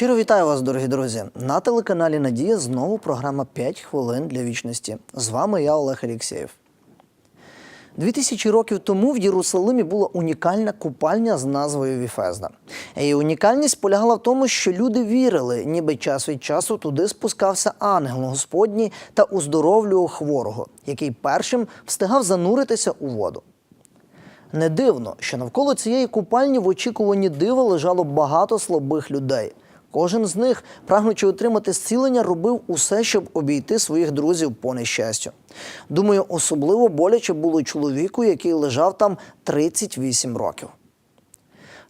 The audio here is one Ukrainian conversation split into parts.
Щиро вітаю вас, дорогі друзі. На телеканалі Надія знову програма «5 хвилин для вічності. З вами я, Олег Алєксєєв. Дві тисячі років тому в Єрусалимі була унікальна купальня з назвою Віфезда. Її унікальність полягала в тому, що люди вірили, ніби час від часу туди спускався ангел Господній та уздоровлював хворого, який першим встигав зануритися у воду. Не дивно, що навколо цієї купальні в очікуванні дива лежало багато слабих людей. Кожен з них, прагнучи отримати зцілення, робив усе, щоб обійти своїх друзів по нещастю. Думаю, особливо боляче було чоловіку, який лежав там 38 років.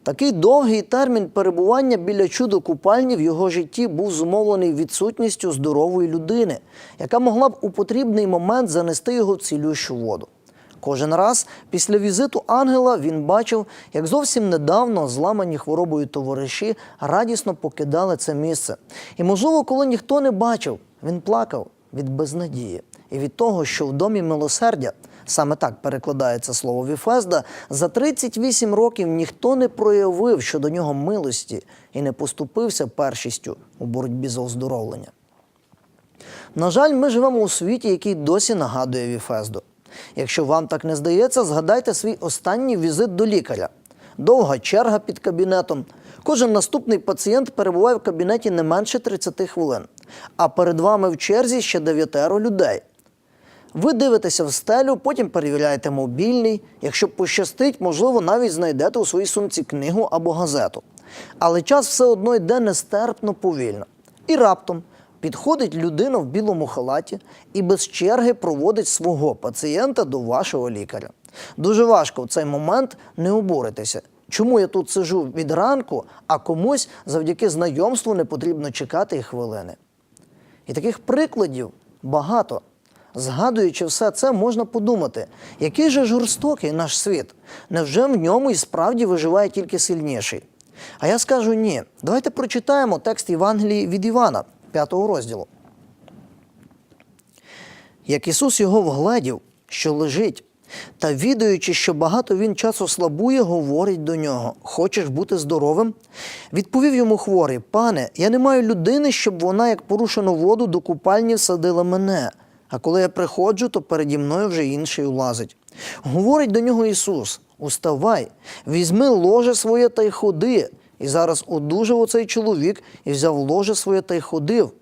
Такий довгий термін перебування біля чудо купальні в його житті був зумовлений відсутністю здорової людини, яка могла б у потрібний момент занести його в цілющу воду. Кожен раз після візиту ангела він бачив, як зовсім недавно зламані хворобою товариші радісно покидали це місце. І, можливо, коли ніхто не бачив, він плакав від безнадії і від того, що в домі милосердя, саме так перекладається слово Віфезда, за 38 років ніхто не проявив щодо нього милості і не поступився першістю у боротьбі за оздоровлення. На жаль, ми живемо у світі, який досі нагадує Віфезду. Якщо вам так не здається, згадайте свій останній візит до лікаря. Довга черга під кабінетом. Кожен наступний пацієнт перебуває в кабінеті не менше 30 хвилин, а перед вами в черзі ще дев'ятеро людей. Ви дивитеся в стелю, потім перевіряєте мобільний. Якщо пощастить, можливо, навіть знайдете у своїй сумці книгу або газету. Але час все одно йде нестерпно повільно. І раптом підходить людина в білому халаті і без черги проводить свого пацієнта до вашого лікаря. Дуже важко в цей момент не обуритися. Чому я тут сижу від ранку, а комусь завдяки знайомству не потрібно чекати і хвилини? І таких прикладів багато. Згадуючи все це, можна подумати, який же жорстокий наш світ. Невже в ньому і справді виживає тільки сильніший? А я скажу ні. Давайте прочитаємо текст Євангелії від Івана, 5 розділу. Як Ісус його вгледів, що лежить, та відаючи, що багато він часу слабує, говорить до нього: Хочеш бути здоровим? Відповів йому хворий: Пане, я не маю людини, щоб вона, як порушену воду, до купальні всадила мене. А коли я приходжу, то переді мною вже інший улазить. Говорить до нього Ісус: Уставай, візьми ложе своє та й ходи. І зараз одужав оцей чоловік і взяв ложе своє та й ходив.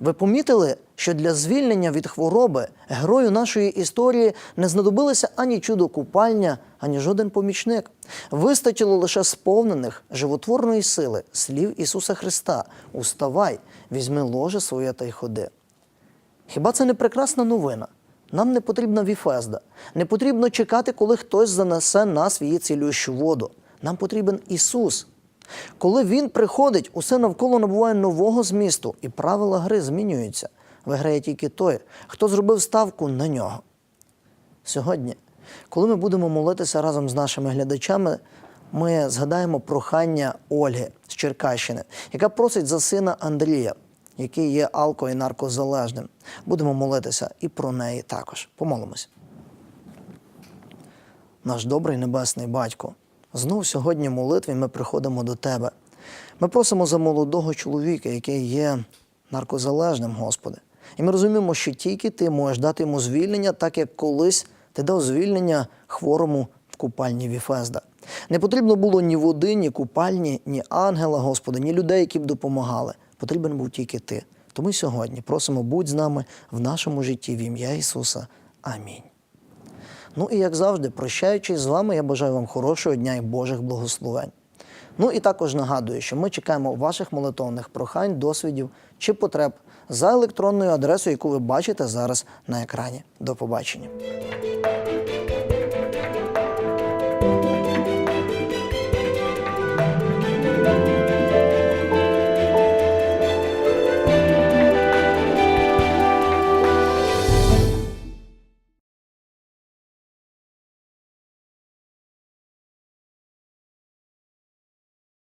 Ви помітили, що для звільнення від хвороби герою нашої історії не знадобилося ані чудо купальня, ані жоден помічник. Вистачило лише сповнених животворної сили слів Ісуса Христа: Уставай, візьми ложе своє та й ходи. Хіба це не прекрасна новина? Нам не потрібна віфезда, не потрібно чекати, коли хтось занесе нас в її цілющу воду. Нам потрібен Ісус. Коли Він приходить, усе навколо набуває нового змісту, і правила гри змінюються. Виграє тільки той, хто зробив ставку на нього. Сьогодні, коли ми будемо молитися разом з нашими глядачами, ми згадаємо прохання Ольги з Черкащини, яка просить за сина Андрія, який є алко- і наркозалежним. Будемо молитися і про неї також. Помолимось. Наш добрий небесний батько. Знов сьогодні в молитві ми приходимо до Тебе. Ми просимо за молодого чоловіка, який є наркозалежним, Господи. І ми розуміємо, що тільки Ти можеш дати йому звільнення, так як колись Ти дав звільнення хворому в купальні Віфезда. Не потрібно було ні води, ні купальні, ні ангела, Господи, ні людей, які б допомагали. Потрібен був тільки Ти. Тому сьогодні просимо, будь з нами в нашому житті в ім'я Ісуса. Амінь. Ну і як завжди, прощаючись з вами, я бажаю вам хорошого дня і Божих благословень. Ну і також нагадую, що ми чекаємо ваших молитовних прохань, досвідів чи потреб за електронною адресою, яку ви бачите зараз на екрані. До побачення.